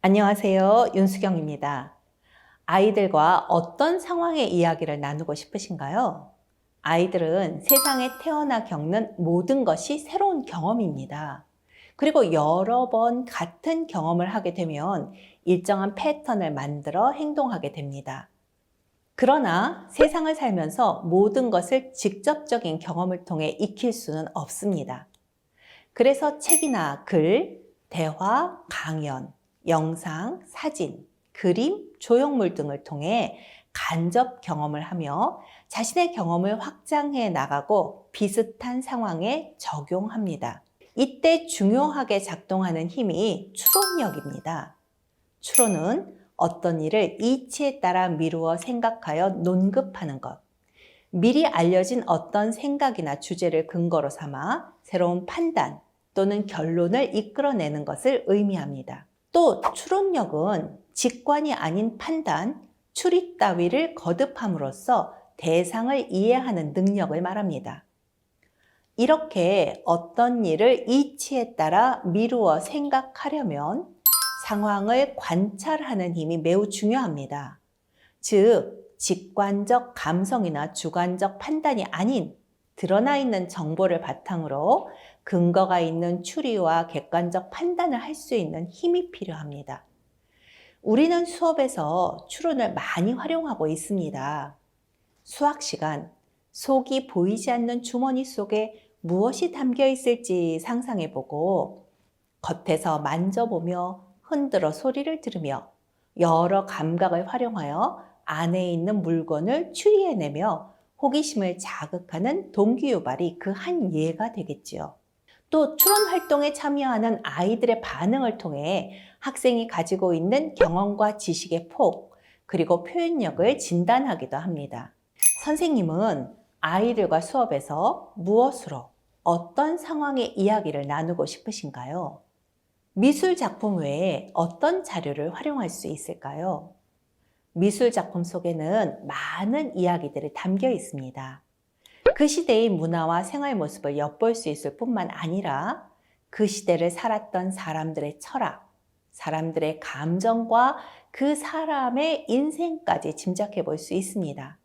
안녕하세요. 윤수경입니다. 아이들과 어떤 상황의 이야기를 나누고 싶으신가요? 아이들은 세상에 태어나 겪는 모든 것이 새로운 경험입니다. 그리고 여러 번 같은 경험을 하게 되면 일정한 패턴을 만들어 행동하게 됩니다. 그러나 세상을 살면서 모든 것을 직접적인 경험을 통해 익힐 수는 없습니다. 그래서 책이나 글, 대화, 강연, 영상, 사진, 그림, 조형물 등을 통해 간접 경험을 하며 자신의 경험을 확장해 나가고 비슷한 상황에 적용합니다. 이때 중요하게 작동하는 힘이 추론력입니다. 추론은 어떤 일을 이치에 따라 미루어 생각하여 논급하는 것, 미리 알려진 어떤 생각이나 주제를 근거로 삼아 새로운 판단 또는 결론을 이끌어내는 것을 의미합니다. 또 추론력은 직관이 아닌 판단, 추리 따위를 거듭함으로써 대상을 이해하는 능력을 말합니다. 이렇게 어떤 일을 이치에 따라 미루어 생각하려면 상황을 관찰하는 힘이 매우 중요합니다. 즉, 직관적 감성이나 주관적 판단이 아닌 드러나 있는 정보를 바탕으로 근거가 있는 추리와 객관적 판단을 할 수 있는 힘이 필요합니다. 우리는 수업에서 추론을 많이 활용하고 있습니다. 수학 시간, 속이 보이지 않는 주머니 속에 무엇이 담겨 있을지 상상해 보고 겉에서 만져보며 흔들어 소리를 들으며 여러 감각을 활용하여 안에 있는 물건을 추리해내며 호기심을 자극하는 동기유발이 그 한 예가 되겠지요. 또 추론 활동에 참여하는 아이들의 반응을 통해 학생이 가지고 있는 경험과 지식의 폭, 그리고 표현력을 진단하기도 합니다. 선생님은 아이들과 수업에서 무엇으로 어떤 상황의 이야기를 나누고 싶으신가요? 미술 작품 외에 어떤 자료를 활용할 수 있을까요? 미술 작품 속에는 많은 이야기들이 담겨 있습니다. 그 시대의 문화와 생활 모습을 엿볼 수 있을 뿐만 아니라 그 시대를 살았던 사람들의 철학, 사람들의 감정과 그 사람의 인생까지 짐작해 볼 수 있습니다.